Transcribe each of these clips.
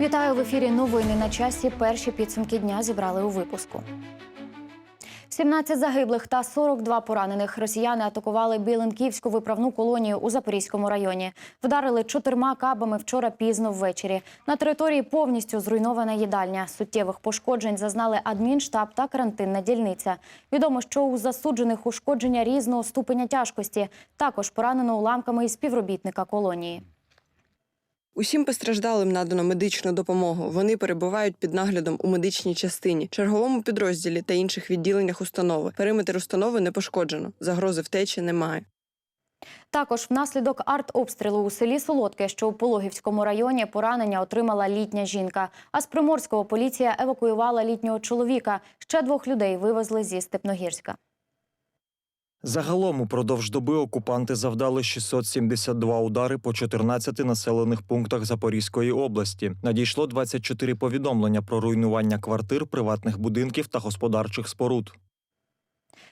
Вітаю в ефірі. Новини на часі. Перші підсумки дня зібрали у випуску. 17 загиблих та 42 поранених росіяни атакували Біленківську виправну колонію у Запорізькому районі. Вдарили чотирма кабами вчора пізно ввечері. На території повністю зруйнована їдальня. Суттєвих пошкоджень зазнали адмінштаб та карантинна дільниця. Відомо, що у засуджених ушкодження різного ступеня тяжкості. Також поранено уламками і співробітника колонії. Усім постраждалим надано медичну допомогу. Вони перебувають під наглядом у медичній частині, черговому підрозділі та інших відділеннях установи. Периметр установи не пошкоджено. Загрози втечі немає. Також внаслідок артобстрілу у селі Солодке, що у Пологівському районі, поранення отримала літня жінка. А з Приморського поліція евакуювала літнього чоловіка. Ще двох людей вивезли зі Степногірська. Загалом упродовж доби окупанти завдали 672 удари по 14 населених пунктах Запорізької області. Надійшло 24 повідомлення про руйнування квартир, приватних будинків та господарчих споруд.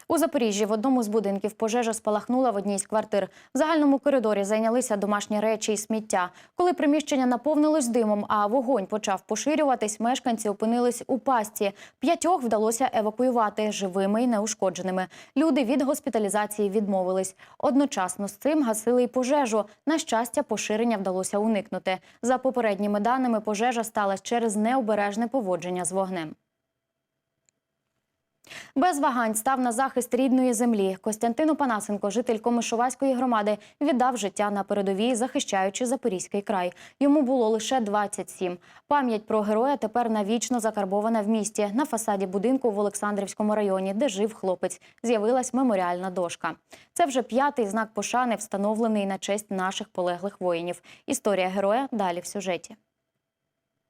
У Запоріжжі в одному з будинків пожежа спалахнула в одній з квартир. В загальному коридорі зайнялися домашні речі і сміття. Коли приміщення наповнилось димом, а вогонь почав поширюватись, мешканці опинились у пастці. П'ятьох вдалося евакуювати живими і неушкодженими. Люди від госпіталізації відмовились. Одночасно з цим гасили й пожежу. На щастя, поширення вдалося уникнути. За попередніми даними, пожежа сталася через необережне поводження з вогнем. Без вагань став на захист рідної землі. Костянтин Опанасенко, житель Комишувацької громади, віддав життя на передовій, захищаючи Запорізький край. Йому було лише 27. Пам'ять про героя тепер навічно закарбована в місті. На фасаді будинку в Олександрівському районі, де жив хлопець, з'явилась меморіальна дошка. Це вже п'ятий знак пошани, встановлений на честь наших полеглих воїнів. Історія героя далі в сюжеті.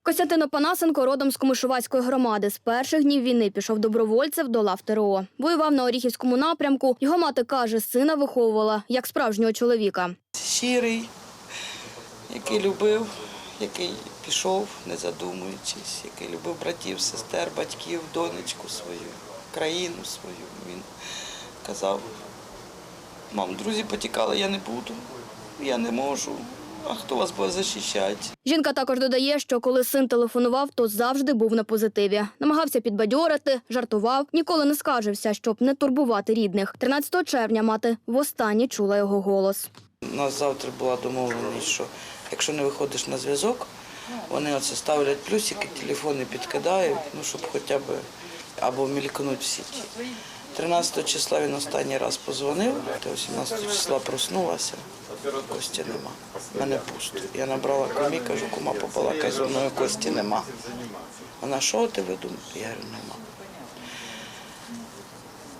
Костянтин Опанасенко родом з Комишувацької громади. З перших днів війни пішов добровольцем до лав ТРО. Воював на Оріхівському напрямку. Його мати каже, сина виховувала як справжнього чоловіка. щирий, який любив, який пішов, не задумуючись, який любив братів, сестер, батьків, донечку свою, країну свою. Він казав, мам, друзі потікали, я не буду, я не можу. А хто вас буде захищати? Жінка також додає, що коли син телефонував, то завжди був на позитиві. Намагався підбадьорити, жартував, ніколи не скаржився, щоб не турбувати рідних. 13 червня мати востаннє чула його голос. У нас завтра була домовленість, що якщо не виходиш на зв'язок, вони оце ставлять плюсики, телефони підкидають, ну щоб хоча б або мількнуть в сіті. 13 числа він останній раз позвонив, та 18 числа проснулася. Кості нема. Мене пусто. Я набрала кумі, кажу, кума попала мною, кості нема. Вона, що ти видумав? Я говорю, нема.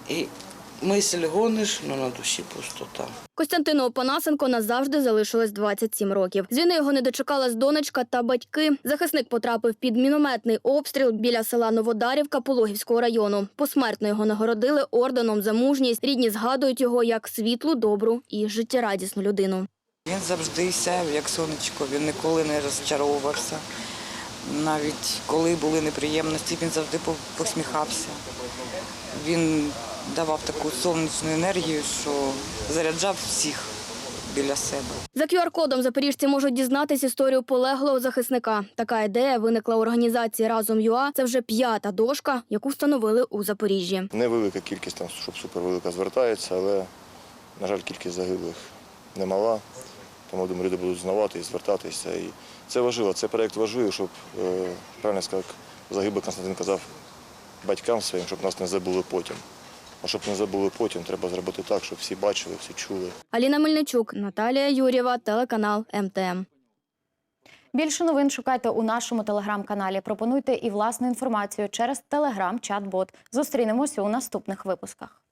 І мисль гониш, але на душі пустота. Костянтину Опанасенко назавжди залишилось 27 років. З війни його не дочекалась донечка та батьки. Захисник потрапив під мінометний обстріл біля села Новодарівка Пологівського району. Посмертно його нагородили орденом за мужність. Рідні згадують його як світлу, добру і життєрадісну людину. Він завжди сяв, як сонечко, він ніколи не розчаровувався. Навіть коли були неприємності, він завжди посміхався. Він давав таку сонячну енергію, що заряджав всіх біля себе. За QR-кодом запоріжці можуть дізнатись історію полеглого захисника. Така ідея виникла у організації Разом ЮА. Це вже п'ята дошка, яку встановили у Запоріжжі. Невелика кількість там, щоб супервелика звертається, але, на жаль, кількість загиблих немала. Тому думаю, люди будуть знавати і звертатися. І це важливо. Це проєкт важливий, щоб е, правильно сказав, загиблий Константин казав батькам своїм, щоб нас не забули потім. А щоб не забули потім, треба зробити так, щоб всі бачили, всі чули. Аліна Мельничук, Наталія Юрєва, телеканал МТМ. Більше новин шукайте у нашому телеграм-каналі. Пропонуйте і власну інформацію через телеграм-чат-бот. Зустрінемося у наступних випусках.